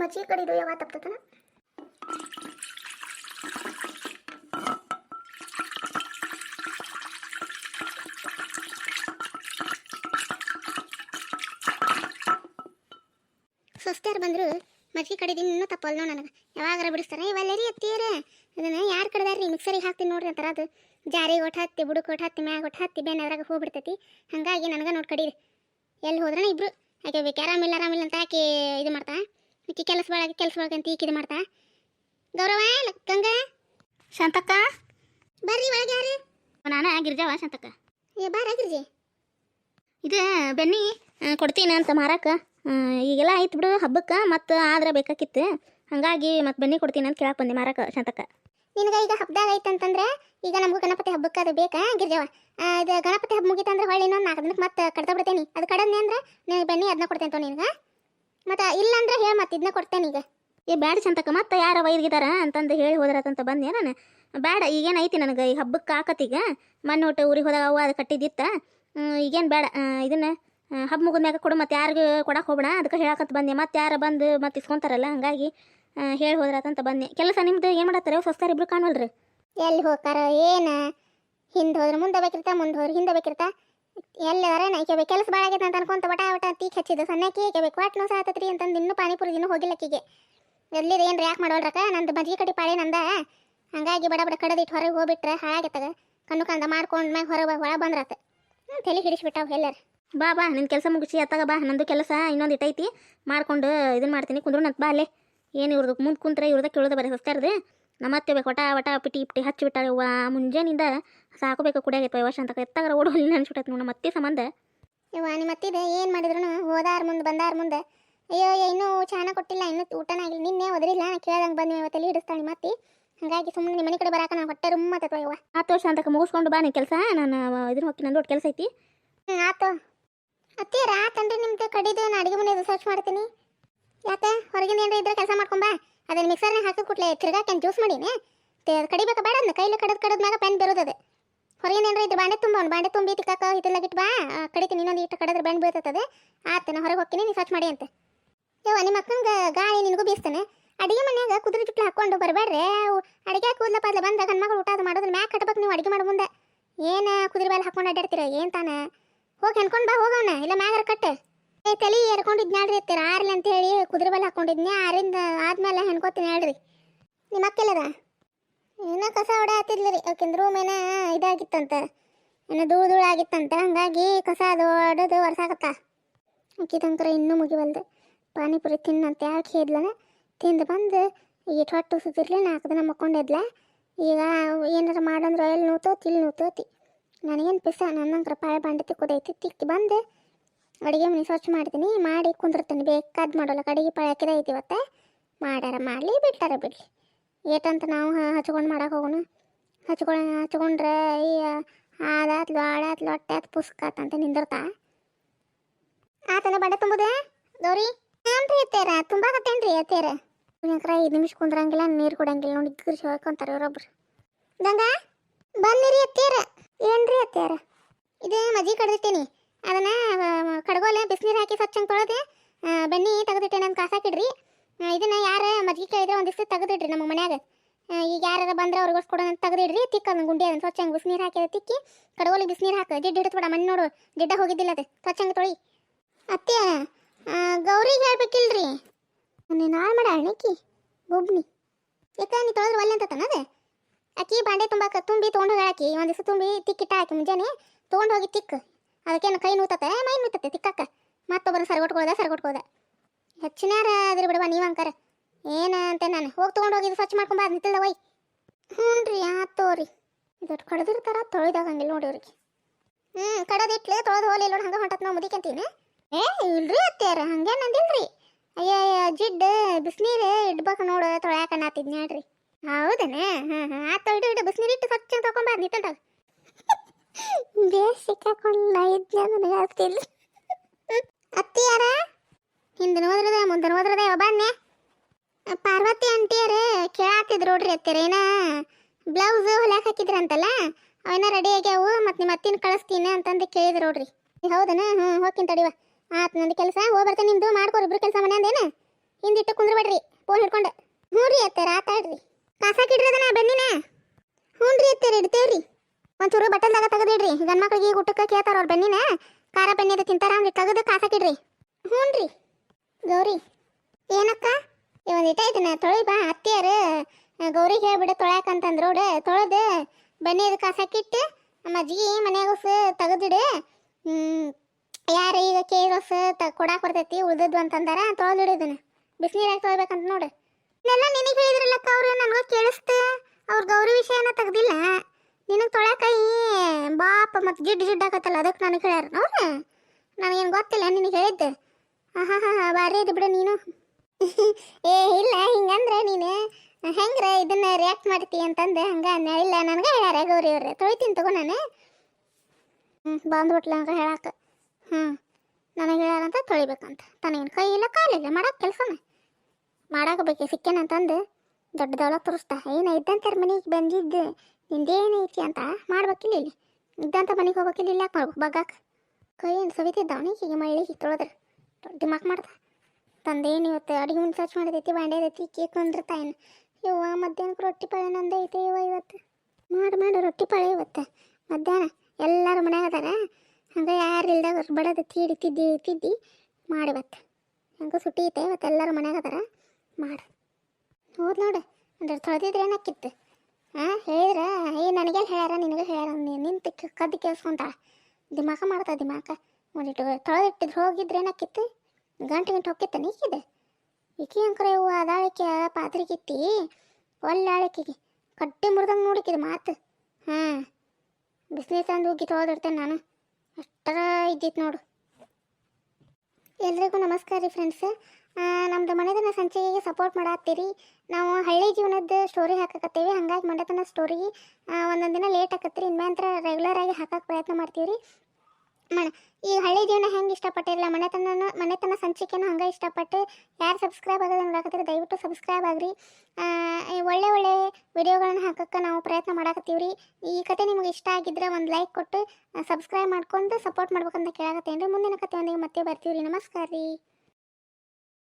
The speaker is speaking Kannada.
ಮಜ್ಜಿಗೆ ಕಡಿದು ಯಾವ ತಪ್ತತನ? ಸ್ವಸ್ತ್ಯಾರು ಬಂದರು, ಮಜ್ಜಿಗೆ ಕಡಿದಿನ ಇನ್ನೂ ತಪ್ಪಲ್ ನೋ ನನಗೆ. ಯಾವಾಗಾರ ಬಿಡಿಸ್ತಾರೆ? ಇವಲ್ಲರಿ ಅತ್ತೀರ ಅದನ್ನ ಯಾರು ಕಡ್ದಾರ್ರಿ? ಮಿಕ್ಸರಿಗೆ ಹಾಕ್ತೀನಿ ನೋಡ್ರಿ ಅಂತಾರೆ. ಅದು ಜಾರಿಗೆ ಒಟ್ಟು ಹತ್ತಿ, ಬುಡಕ್ಕೆ ಒಟ್ಟು ಹತ್ತಿ, ಮ್ಯಾಗ ಒಟ್ಟು ಹತ್ತಿ, ಬೇನೆ ಅದ್ರಾಗ ಹೋಗ್ಬಿಡ್ತೈತಿ. ಹಂಗಾಗಿ ನನಗೆ ನೋಡಿ ಕಡೀರಿ. ಎಲ್ಲಿ ಹೋದ್ರೆ ಇಬ್ರು. ಆಕೆ ಬೇಕು ಆರಾಮಿಲ್ಲ ಆರಾಮಿಲ್ಲ ಅಂತ ಆಕೆ ಇದು ಮಾಡ್ತಾ ಆಕೆ ಕೆಲಸ ಒಳಗೆ ಕೆಲಸ ಒಳಗೆ ಅಂತ ಈಕೆ ಇದು ಮಾಡ್ತಾ? ಗೌರವ ಗಂಗಾ? ಶಾಂತಕ್ಕ? ಬರ್ರಿ ಒಳಗೆ ಯಾರು? ನಾನು ಗಿರ್ಜಾವ ಶಾಂತಕ್ಕ. ಏ ಬಾರ ಗಿರ್ಜಿ ಇದು ಬೆನ್ನಿ ಕೊಡ್ತೀನಿ ಅಂತ ಮಾರಾಕ ಈಗೆಲ್ಲ ಆಯ್ತು ಬಿಡು ಹಬ್ಬಕ್ಕೆ ಮತ್ತು ಆದ್ರೆ ಬೇಕಾಗಿತ್ತು ಹಂಗಾಗಿ ಮತ್ತೆ ಬೆನ್ನಿ ಕೊಡ್ತೀನಿ ಅಂತ ಕೇಳಕ್ಕೆ ಬಂದೆ ಮಾರಾಕ ಶಾಂತಕ್ಕ. ನಿನಗೆ ಈಗ ಹಬ್ಬದಾಗ ಐತಂತಂದ್ರೆ ಈಗ ನಮಗೂ ಗಣಪತಿ ಹಬ್ಬಕ್ಕೆ ಅದು ಬೇಕಾ ಗಿರ್ಜವ? ಇದು ಗಣಪತಿ ಹಬ್ಬ ಮುಗಿತಂದ್ರೆ ಹೊಳ್ಳಿ ಇನ್ನೊಂದು ನಾಲ್ಕು ದಿನಕ್ಕೆ ಮತ್ತೆ ಕಡ್ತಾ ಬಿಡ್ತೇನೆ ಅದು ಕಡದ್ನೆ ಅಂದ್ರೆ ನೀನು ಬೆನ್ನಿ ಅದನ್ನ ಕೊಡ್ತೇನೆ ತೋ ನಿನಗೆ. ಮತ್ತು ಇಲ್ಲ ಅಂದ್ರೆ ಹೇಳಿ ಮತ್ತೆ ಇದನ್ನ ಕೊಡ್ತೇನೆ ಈಗ. ಏ, ಬ್ಯಾಡ ಚಂತಕ ಮತ್ತೆ ಯಾರ ವೈದ್ಯಗಿದಾರ ಅಂತಂದು ಹೇಳಿ ಹೋದ್ರತಂತ ಬಂದೆ ನಾನು. ಬೇಡ ಈಗೇನು ಐತಿ ನನಗೆ ಈ ಹಬ್ಬಕ್ಕೆ ಆಕತ್ತೀಗ ಮಣ್ಣು ಒಟ್ಟು ಊರಿಗೆ ಹೋದಾಗ ಅವ್ವ ಅದು ಕಟ್ಟಿದ್ದಿತ್ತ. ಈಗೇನು ಬೇಡ ಇದನ್ನ ಹಬ್ಬ ಹಬ್ಬ ಮುಗಿದ್ಮ್ಯಾಗ ಕೊಡು ಮತ್ತೆ ಯಾರಿಗೂ ಕೊಡಕ್ಕೆ ಹೋಗ್ಬೇಡ. ಅದಕ್ಕೆ ಹೇಳಕತ್ ಬಂದೆ. ಮತ್ತೆ ಯಾರು ಬಂದು ಮತ್ತೆ ಇಸ್ಕೊಂತಾರಲ್ಲ, ಹಂಗಾಗಿ ಹೇಳಿ ಹೋದ್ರತಂತ ಬಂದೆ. ಕೆಲಸ ನಿಮ್ದು ಏನು ಮಾಡತ್ತಾರೆ? ಸೊಸ್ತಾರ ಇಬ್ರು ಕಾಣವಲ್ರಿ? ಎಲ್ಲಿ ಹೋಗಾರ ಏನು? ಹಿಂದೆ ಹೋದ್ರೆ, ಮುಂದೆ ಬೇಕಿರ್ತಾ ಮುಂದೆ ಹೋದ್ರೆ, ಹಿಂದೆ ಬೇಕಿರ್ತಾ ಎಲ್ಲಾರ ನೈಕೆ ಕೆಲಸ ಭಾಳ ಆಗೈತೆ ಅಂತ ಅನ್ಕೊಂತ ವಟ ಒಟ ತೀಕ್ ಹಚ್ಚಿದ್ದು. ಸಣ್ಣಕ್ಕೆ ಬೇಕು ಒಟ್ಟು ನೋಸ ಆತತ್ರಿ ಅಂತಂದು ಇನ್ನೂ ಪಾನಿಪುರಿ ಇನ್ನೂ ಹೋಗಿಲ್ಲ ಆಕಿಗೆ. ಎಲ್ಲಿದೆ ಏನು ಯಾಕೆ ಮಾಡೋಳ್ರಕ್ಕ? ನಂದು ಮಜ್ಜಿಗೆ ಕಟ್ಟಿ ಪಾಳೆ ನಂದ. ಹಂಗಾಗಿ ಬಡ ಬಡ ಕಡದಿಟ್ಟು ಹೊರಗೆ ಹೋಗ್ಬಿಟ್ರೆ ಹಾಳಾಗತ್ತಗ ಕಣ್ಣು ಕಂದ ಮಾಡ್ಕೊಂಡು ಮ್ಯಾಗ ಹೊರಗೆ ಒಳ ಬಂದ್ರಾತ. ತಲೆ ಹಿಡಿಸ್ಬಿಟ್ಟಾವ ಎಲ್ಲಾರ. ಬಾ ಬಾ ನಿನ್ನ ಕೆಲಸ ಮುಗಿಸಿ, ಅತ್ತಾಗ ಬಾ. ನಂದು ಕೆಲಸ ಇನ್ನೊಂದು ಇಟ್ಟೈತಿ ಮಾಡ್ಕೊಂಡು ಇದನ್ನು ಮಾಡ್ತೀನಿ. ಕುಂದ್ರು ನಂತ ಬಾ ಅಲ್ಲೇ. ಏನು ಇವ್ರದ್ದು ಮುಂದೆ ಕುಂತ್ರೆ ಇವ್ರದ ಕೇಳೋದು ಬರೀ ಹೊಸ್ತಾರದು ನಮ್ಮತ್ತೆ ಬೇಕು ವಟ ಒಟ ಪಿಟಿ ಇಪ್ಟಿ ಹಚ್ಚಿಬಿಟ್ಟಾರೆ ಮುಂಜಾನಿಂದ. ಸಾಕೋಬೇಕು ಕುಡಿಯಾಗೈತೆ ವರ್ಷ ಅಂತ ಎತ್ತಾಗರ ಓಡೋಲಿ ಅನ್ಸ್ಬಿಟ್ಟೈತೆ ನೋಡಿ ಮತ್ತೆ ಸಂಬಂಧ. ಇವ ನಿಮ್ಮ ಮತ್ತಿದೆ ಏನು ಮಾಡಿದ್ರು ಹೋದಾರ ಮುಂದೆ ಬಂದಾರ ಮುಂದೆ. ಅಯ್ಯೋ ಇನ್ನು ಇನ್ನೂ ಚಾನ ಕೊಟ್ಟಿಲ್ಲ ಇನ್ನೂ ಊಟನ ಆಗಿಲ್ಲ. ನಿನ್ನೆ ಒದರಿಲ್ಲ ಕೇಳ್ದಂಗೆ ಬಂದು ಇವತ್ತು ತಲೆ ಹಿಡಿಸ್ತಾಳೆ ಮತ್ತೆ ಹಂಗಾಗಿ ಸುಮ್ಮನೆ ನಿಮ್ಮ ಮನೆ ಕಡೆ ಬರಾಕ ನಾ ಹೊಟ್ಟೆ ರುಮ್ಮತ್ತವ ಇವ ಹತ್ತು ವರ್ಷ ಅಂತ ಮುಗಿಸ್ಕೊಂಡು ಬಾ ನಿ ಕೆಲಸ ನಾನು ಇದ್ರ ಹೋಗಿ ನಂದು ಒಟ್ಟು ಕೆಲಸ ಐತಿ. ಹ್ಞೂ ಆತು. ರಾತ್ ಅಂದ್ರೆ ನಿಮ್ದು ಕಡಿದು ನಾ ಅಡುಗೆ ಮನೆ ಸರ್ಚ್ ಮಾಡ್ತೀನಿ. ಯಾಕೆ? ಹೊರಗಿಂದ ಏನಾರ ಇದ್ರೆ ಕೆಲಸ ಮಾಡ್ಕೊಂಬಾ ಅದನ್ನ ಮಿಕ್ಸರ್ನಾಗ ಹಾಕಿ ಕುಟ್ಲೆ ತಿರ್ಗಾಕೇನು ಜ್ಯೂಸ್ ಮಾಡೀನಿ? ಕಡಿಬೇಕಾ ಬೇಡ ಅದನ್ನ ಕೈಲಿ ಕಡದ್ ಕಡದ ಮ್ಯಾಗ ಪೆನ್ ಬರೋದದು ಹೊರಗಿಂದ ಏನಾರ ಇದ್ರೆ ಬಾಂಡೆ ತುಂಬ, ಅವ್ನು ಬಾಂಡೆ ತುಂಬಿ ತಿಕ್ಕಾಕ ಹಿತ್ತಲಾಗಿಟ್ಟು ಬಾ. ಕಡಿತೀನಿ, ಇನ್ನೊಂದು ಇಟ್ಟು ಕಡದ್ರೆ ಬಂಡ್ ಬೀಳ್ತದೆ ಆತನ ಹೊರಗೆ ಹೋಗ್ತೀನಿ ನೀನು ಸರ್ಚ್ ಮಾಡಿ ಅಂತ. ಯವ್ವ, ನಿಮ್ಮ ಅಕ್ಕಂಗೆ ಗಾಳಿ ನಿನಗೂ ಬೀಸ್ತಾನೆ. ಅಡಿಗೆ ಮನ್ಯಾಗ ಕುದುರೆ ಜುಟ್ಲು ಹಾಕೊಂಡು ಬರಬೇಡ್ರಿ ಅಡಿಗೆ ಕೂದಲ ಬಂದ ಗಂಡ ಮಗಳು ಊಟ ಅದು ಮಾಡೋದ್ರ ಮ್ಯಾಕ್ ಕಟ್ಬೇಕು ನೀವು ಅಡಿಗೆ ಮಾಡೋ ಮುಂದೆ. ಏನು ಕುದುರೆ ಬಾಲ್ ಹಾಕೊಂಡು ಅಡ್ಡಾಡ್ತೀರ ಏನು ತಾನ? ಹೋಗಿ ಹೆಣ್ಕೊಂಡು ಬಾ ಹೋಗವನ ಇಲ್ಲ ಮ್ಯಾಗಾರ ಕಟ್ಟೆ? ಏ, ತಲೆ ಎರ್ಕೊಂಡಿದ್ ನಾಡ್ರಿ ಎತ್ತೀರ ಆರ್ಲಿ ಅಂತ ಹೇಳಿ ಕುದುರೆ ಬಾಲ್ ಹಾಕೊಂಡಿದ್ನಿ. ಆರಿಂದ ಆದ್ಮೇಲೆ ಹೆಣ್ಕೋತೀನಿ ಹೇಳ್ರಿ. ನಿಮ್ಮ ಅಕ್ಕೆಲ್ಲದ ಏನೋ ಕಸ ಹೊಡೆ ರೀ. ಯಾಕೆಂದ್ರೆ ರೂಮ್ ಏನ ಇದಾಗಿತ್ತಂತ. ಏನೋ ಧೂಳು ಧೂಳು ಆಗಿತ್ತಂತ. ಹಂಗಾಗಿ ಕಸ ಅದು ಹೊಡೆದು ಒರ್ಸಾಕತ್ತ ಅಕ್ಕಿದಂಕರ ಇನ್ನೂ ಮುಗಿವಲ್ದು. ಪಾನಿಪುರಿ ತಿನ್ನಂತ ಯಾಕೆ ಹೇಳಿದ್ಲನ? ತಿಂದು ಬಂದು ಈ ಹೊಟ್ಟು ಸುತ್ತಿರ್ಲಿ, ನಾಲ್ಕು ದಿನ ಮಕ್ಕೊಂಡಿದ್ಲ ಈಗ ಏನಾರ ಮಾಡಂದ್ರೆ ಎಲ್ಲಿ ನೂತೋತಿ ಇಲ್ಲಿ ನೂತೋತಿ. ನನಗೇನು ಪಿಸ? ನನ್ನಂಕರ ಪಾಳೆ ಬಾಂಡೆ ತಿಕ್ಕೋದೈತಿ ತಿಕ್ಕಿ ಬಂದು ಅಡುಗೆ ಮನೆ ಸ್ವಚ್ಛ ಮಾಡ್ತೀನಿ. ಮಾಡಿ ಕುಂದಿರ್ತೀನಿ. ಬೇಕಾದ ಮಾಡೋಲ್ಲ. ಅಡುಗೆ ಪಾಳೆ ಹಾಕಿದೈತಿ ಇವತ್ತೆ. ಮಾಡ್ಯಾರ ಮಾಡಲಿ, ಬಿಟ್ಟಾರ ಬಿಡಲಿ. ಏಟಂತ ನಾವು ಹಚ್ಕೊಂಡು ಮಾಡಕ್ಕೆ ಹೋಗೋಣ ಹಚ್ಕೊಂಡು ಹಚ್ಕೊಂಡ್ರೆ ಈ ಆದಾತ್ ಲೊಟ್ಟೆ ಆತ್ ಪುಸ್ಕಾತ್ ಅಂತ ನಿಂದಿರ್ತಾ. ಆತನ ಬಂಡೆ ತುಂಬುದೆ? ದೋರಿ ಹಾನ್ರಿ ಅತ್ತೇರ ತುಂಬಾ ಕತ್ತೇನ್ರಿ ಅತ್ತೇರ ಯಾಕ್ರ ಐದು ನಿಮಿಷ ಕುಂದ್ರಂಗಿಲ್ಲ, ನೀರು ಕುಡಂಗಿಲ್ಲ ನೋಡಿ ಗಿರ್ಸಿ ಹೋಗ್ಕೊಂತಾರೆ ಇವರೊಬ್ರು. ಗಂಗಾ, ಬನ್ನಿರಿ ಅತ್ತೇರ ಏನ್ರಿ ಅತ್ತೇರ ಇದು ಮಜ್ಜಿ ಕಡ್ದಿಟ್ಟೇನಿ ಅದನ್ನ ಕಡಗೋಲೆ, ಬಿಸಿನೀರು ಹಾಕಿ ಸ್ವಚ್ಛಂಗೆ ತೊಳೆದೆ ಬನ್ನಿ ಬೆಣ್ಣೆ ತೆಗೆದಿಟ್ಟೇನೆ ಅಂತ ಕಾಸಾಕಿಡ್ರಿ ಇದನ್ನ ಯಾರ ಮಜ್ಜಿಗೆ ಕೇಳಿದ್ರೆ ಒಂದಿಷ್ಟು ತೆಗೆದಿಡ್ರಿ ನಮ್ಮ ಮನ್ಯಾಗ. ಈಗ ಯಾರು ಬಂದ್ರೆ ಅವ್ರಿಗೆ ಕೊಡೋಣ ತೆಗೆದಿಡ್ರಿ, ತಿಕ್ಕ ಅದನ್ನ ಗುಂಡಿ ಅದನ್ನ ಸ್ವಚ್ಛಂಗೆ ಬಿಸಿನೀರು ಹಾಕಿ ತಿಕ್ಕಿ, ಕಡಗೋಲಿ ಬಿಸಿನೀರು ಹಾಕ. ಜಿಡ್ಡು ಹಿಡಿದ್ಬಿಡ ಮಣ್ಣು ನೋಡು, ಜಿಡ್ಡ ಹೋಗಿದ್ದಿಲ್ಲ ಅದು. ಸ್ವಚ್ಛಂಗೆ ತೊಳಿ. ಅತ್ತೆ ಗೌರಿಗೆ ಹೇಳ್ಬೇಕಿಲ್ರಿ? ನೀನು ಹಾಳು ಮಾಡ ಅಣ್ಣಕ್ಕಿ ಬೊಬ್ನಿ. ಯಾಕ ನೀ ತೊಳೆದ್ರೆ ಒಲ್ಲೆ ಅಂತ ತನ್ನದೆ ಅಕ್ಕಿ ಬಾಂಡೆ ತುಂಬಾಕ ತುಂಬಿ ತೊಗೊಂಡು ಹೋಗಿ ಒಂದು ದಿವಸ ತುಂಬಿ ತಿಕ್ಕಿಟ್ಟ ಹಾಕಿ ಮುಂಜಾನೆ, ತೊಗೊಂಡು ಹೋಗಿ ತಿಕ್ಕು. ಅದಕ್ಕೇನು ಕೈ ನೂತತೆ ಮೈ ನೂತತ್ತೆ ತಿಕ್ಕಕ್ಕ ಮತ್ತೊಬ್ಬರು ಸರ್ಗೊಟ್ಕೊಳ್ದೆ, ಸರಗೊಟ್ಕೊಳ್ದೆ. ಹೆಚ್ಚಿನಾರ ಅದ್ರ ಬಿಡುವ ನೀವು ಅಂಕಾರ ಏನ ಅಂತ ನಾನು ಹೋಗಿ ತೊಗೊಂಡು ಹೋಗಿ ಸ್ವಚ್ಛ ಮಾಡ್ಕೊಂಬ ಅದು ನಿಂತಿಲ್ದ ಒಯ್ ಹ್ಞೂ ರೀ ಆತೋರಿ ಇದಟ್ಟು ಕಡ್ದಿರ್ತಾರ, ತೊಳೆದಾಗಂಗಿಲ್ಲ ನೋಡಿ ಅವ್ರಿಗೆ. ಹ್ಞೂ ಕಡದಿಟ್ಲೆ ತೊಳೆದು ಹೋಲಿ ನೋಡಿ ಹಂಗೆ ಹೊಂಟತ್ ನಾವು ಮುದಿಕಂತೀನಿ ಏ, ಇಲ್ರಿ ಅತ್ಯಾರ ಹಂಗೆ ನಂದಿಲ್ರಿ. ಅಯ್ಯ ಜಿಡ್ ಬಿಸಿನೀರು ಇಡ್ಬೇಕು ನೋಡು, ತೊಳ್ಯಾಕ ನಾತಿದ್ ನೋಡ್ರಿ ಹೌದನ? ಹಾಂ ಹಾಂ, ಆತು ಇಡು ಇಡು, ಬಿಸಿನೀರು ಇಟ್ಟು ಸ್ವಚ್ಛ ತಗೊಂಬ ನಿಂತಂತ ಬೇಸ್ ಸಿಕ್ಕಾಕೊಂಡ ಇದ್ನ ನನಗೆ ಆಗ್ತಿಲ್ಲ. ಅತ್ತಿಯಾರ ಹಿಂದೆ ನೋದ್ರದೆ ಮುಂದೆ ನೋದ್ರದೆ ಬನ್ನೆ. ಪಾರ್ವತಿ ಅಂಟಿಯರ, ಕೇಳಾತಿದ್ರು ನೋಡ್ರಿ ಅತ್ತಿರ, ಏನ? ಬ್ಲೌಸ್ ಹೊಲ್ಯಾಕ ಹಾಕಿದ್ರಂತಲ್ಲ? ಅವೇನ ರೆಡಿ ಆಗ್ಯಾವು, ಮತ್ತು ನಿಮ್ಮ ಅತ್ತಿನ ಕಳಿಸ್ತೀನಿ ಅಂತಂದು ಕೇಳಿದ್ರು ನೋಡ್ರಿ. ಹೌದನ? ಹ್ಞೂ ಹೋಗ್ತೀನಿ ತಡಿವ ಆತ ನಂದು ಕೆಲಸ, ಹೋಗಿ ಬರ್ತೇನೆ ನಿಮ್ದು ಮಾಡ್ಕೊರಿ ಇಬ್ರು ಕೆಲಸ ಅಂದೇನ? ಹಿಂದಿಟ್ಟು ಕುಂದ್ರಬೇಡ್ರಿ ಫೋನ್ ಹಿಡ್ಕೊಂಡು. ಹ್ಞೂ ರೀ ಅತ್ತಾರ ಆತಾಡ್ರಿ ಕಾಸಾಕಿಡ್ರಿ ಅದನ್ನ ಬೆನ್ನಿನ? ಹ್ಞೂ ರೀ ಅತ್ತಾರ ಇಡ್ತೇವ್ರಿ ಒಂಚೂರು ಬಟ್ಟಲ್ದಾಗ ತೆಗೆದಿಡ್ರಿ ಗಂಡ ಮಕ್ಳಿಗೆ ಊಟಕ್ಕೆ ಕೇಳ್ತಾರ ಅವ್ರ ಬೆನ್ನಿನ? ಖಾರ ಅದು ತಿಂತಾರ ಅಂದ್ರೆ ತೆಗೆದು ಕಾಸಾಕಿಡ್ರಿ ಹ್ಞೂ ರೀ. ಗೌರಿ, ಏನಕ್ಕ? ಒಂದು ಇಟ ಇದನ್ನ ತೊಳಿ ಬಾ, ಅತ್ತಿಯರು ಗೌರಿಗೆ ಹೇಳ್ಬಿಡು ತೊಳ್ಯಾಕಂತಂದ್ರು ನೋಡು ತೊಳೆದು ಬನ್ನಿ ಕಾಸಾಕಿಟ್ಟು ನಮ್ಮ ಮಜ್ಜಿಗೆ ಮನ್ಯಾಗ ತೆಗೆದಿಡು. ಯಾರು ಈಗ ಕೆ ರೊಸ ತ, ಕೊಡಾಕ್ ಬರ್ತೈತಿ, ಉಳ್ದದ್ದು ಅಂತಂದಾರ, ತೊಳೆದಿಡು ಇದನ್ನ. ಬಿಸಿನೀರಾಗ ತೊಳ್ಬೇಕಂತ ನೋಡು. ಇದೆಲ್ಲ ನಿನಗೆ ಹೇಳಿದ್ರಲ್ಲಕ್ಕ ಅವ್ರು ನನಗೂ ಕೇಳಿಸ್ತು. ಅವ್ರ ಗೌರಿ ವಿಷಯನ ತೆಗ್ದಿಲ್ಲ. ನಿನಗೆ ತೊಳ್ಯಾಕ ಬಾಪ ಮತ್ತು ಜಿಡ್ ಜಿಡ್ ಆಗತ್ತಲ್ಲ ಅದಕ್ಕೆ ನನಗೆ ಹೇಳ್ಯಾರ ನೋಡ್ರಿ ನನಗೇನು ಗೊತ್ತಿಲ್ಲ, ನಿನಗೆ ಹೇಳಿದ್ದೆ. ಹಾಂ ಹಾಂ ಹಾಂ ಬಾರಿ ಇದು ಬಿಡು ನೀನು. ಏ, ಇಲ್ಲ, ಹಿಂಗಂದ್ರೆ ನೀನು, ಹೆಂಗ್ರ ಇದನ್ನ ರಿಯಾಕ್ಟ್ ಮಾಡ್ತಿ ಅಂತಂದೆ, ಹಂಗೆ. ಇಲ್ಲ, ನನಗೆ ಹೇಳ್ಯಾರ ಗೌರಿ ಅವ್ರೆ. ತೊಳಿತೀನಿ ತಗೋ ನಾನು. ಹ್ಞೂ ಬಂದ್ಬಿಟ್ಲ ಹಂಗ ಹೇಳಾಕ. ಹ್ಞೂ ನನಗೆ ಹೇಳ್ಯಾರಂತ ತೊಳಿಬೇಕಂತ. ತನಗೇನು ಕೈ ಇಲ್ಲ ಕಾಲಿಲ್ಲ ಮಾಡಕ್ಕೆ ಕೆಲಸನ. ಮಾಡಾಕ ಬೇಕು ಸಿಕ್ಕೇನಂತಂದು ದೊಡ್ಡದೊಳಗೆ ತೋರಿಸ್ತಾ ಏನ ಇದ್ದಂತಾರ ಮನೆಗೆ ಬಂದಿದ್ದು ನಿಂದೇನೈತಿ ಅಂತ ಮಾಡ್ಬೇಕಿಲ್ಲ ಇಲ್ಲಿ. ಇದ್ದಂತ ಮನೆಗೆ ಹೋಗ್ಬೇಕಿಲ್ಲ, ಇಲ್ಲ ಯಾಕೆ ಮಾಡ್ಬೇಕು? ಬಗ್ಗಾಕ. ಕೈ ಏನು ಸವಿತಿದ್ದ ಅವನಿಗೆ? ಮಳ್ಳಿಗೆ ತೊಳೆದ್ರೆ. ದೊಡ್ಡ ದಿಮಾಕ್ ಮಾಡ್ದ. ತಂದೇನು ಇವತ್ತು ಅಡುಗೆ ಮುಂದೆ ಸರ್ಚ್ ಮಾಡಿದೈತಿ, ಬಾಂಡ್ಯದೈತಿ, ಕೇಕ್ ಅಂದ್ರೆ ತಾಯಿನ ಇವ್ವ ಮಧ್ಯಾಹ್ನಕ್ಕೆ ರೊಟ್ಟಿ ಪಾಳೆ ನಂದೇ ಐತೆ ಇವ ಇವತ್ತು. ಮಾಡಿ, ಮಾಡು, ರೊಟ್ಟಿ ಪಾಳೆ ಇವತ್ತು. ಮಧ್ಯಾಹ್ನ ಎಲ್ಲರೂ ಮನ್ಯಾಗ ಅದಾರ? ಹಂಗೆ ಯಾರು ಇಲ್ದಾಗ ಬಡದ ತೀಡಿ ತಿದ್ದಿ ತಿದ್ದಿ ಮಾಡಿ ಇವತ್ತು. ಹಂಗೆ ಸುಟ್ಟಿ ಐತೆ, ಇವತ್ತು ಎಲ್ಲರೂ ಮನ್ಯಾಗ ಅದಾರ? ಮಾಡು. ಹೋದ್ ನೋಡು ಅಂದ್ರೆ ತೊಳೆದಿದ್ರೆ ಏನಕ್ಕಿತ್ತು? ಹಾಂ ಹೇಳಿದ್ರೆ? ಏ, ನನಗೆಲ್ಲ ಹೇಳ್ಯಾರ, ನಿನಗೆ ಹೇಳ್ಯಾರ ನಿಂತು ಕದ್ದು ಕೇಳಿಸ್ಕೊಂತಾಳ. ದಿಮಾಕ ಮಾಡ್ತಾ, ದಿಮಾಕ. ಒಂದಿಟ್ಟು ತೊಳೆದಿಟ್ಟಿದ್ರು, ಹೋಗಿದ್ರೆ ಏನಾಕಿತ್ತು ಗಂಟೆ ಗಂಟೆ ಹೋಗಿತ್ತ ನೀಕಿದೆ ಈಕಿ ಅಂಕರ ಇವು ಅದಾಳಿಕೆ ಪಾತ್ರಿಕಿತ್ತಿ ಒಳ್ಳೆ ಆಳಿಕೆಗೆ ಕಟ್ಟಿ ಮುರಿದಂಗೆ ನೋಡಿಕಿದ ಮಾತು. ಹಾಂ ಬಿಸಿನೀರು ತಂದು ಹೋಗಿ ತೊಳೆದಿರ್ತೇನೆ ನಾನು. ಅಷ್ಟರ ಇದ್ದಿತ್ತು ನೋಡು. ಎಲ್ರಿಗೂ ನಮಸ್ಕಾರ ರೀ ಫ್ರೆಂಡ್ಸ್. ನಮ್ದು ಮನೆತನ ಸಂಚಿಕೆಗೆ ಸಪೋರ್ಟ್ ಮಾಡತ್ತೀರಿ. ನಾವು ಹಳ್ಳಿ ಜೀವನದ ಸ್ಟೋರಿ ಹಾಕಕತ್ತೀವಿ. ಹಂಗಾಗಿ ಮನೆತನ ಸ್ಟೋರಿ ಒಂದೊಂದು ದಿನ ಲೇಟ್ ಆಕತ್ರಿ ಇನ್ಮೇಂತ್ರ ರೆಗ್ಯುಲರ್ ಆಗಿ ಹಾಕಕ್ಕೆ ಪ್ರಯತ್ನ ಮಾಡ್ತೀವಿ ರೀ ಮನೆ ಈ ಹಳ್ಳಿ ಜೀವನ ಹೆಂಗೆ ಇಷ್ಟಪಟ್ಟಿರಲ್ಲ ಮನೆತನ ಮನೆತನ ಸಂಚಿಕೆನೂ ಹಂಗೆ ಇಷ್ಟಪಟ್ಟು. ಯಾರು ಸಬ್ಸ್ಕ್ರೈಬ್ ಆಗೋದು ನೋಡಕತ್ತೀರಿ ದಯವಿಟ್ಟು ಸಬ್ಸ್ಕ್ರೈಬ್ ಆಗ್ರಿ. ಒಳ್ಳೆ ಒಳ್ಳೆ ವಿಡಿಯೋಗಳನ್ನ ಹಾಕಕ್ಕೆ ನಾವು ಪ್ರಯತ್ನ ಮಾಡಕತ್ತೀವಿ ರೀ ಈ ಕತೆ ನಿಮಗೆ ಇಷ್ಟ ಆಗಿದ್ರೆ ಒಂದು ಲೈಕ್ ಕೊಟ್ಟು ಸಬ್ಸ್ಕ್ರೈಬ್ ಮಾಡ್ಕೊಂಡು ಸಪೋರ್ಟ್ ಮಾಡ್ಬೇಕಂತ ಕೇಳಾಕತ್ತೇನೆ ರೀ ಮುಂದಿನ ಕತೆ ಒಂದಿಗೆ ಮತ್ತೆ ಬರ್ತೀವಿ ರೀ ನಮಸ್ಕಾರ ರೀ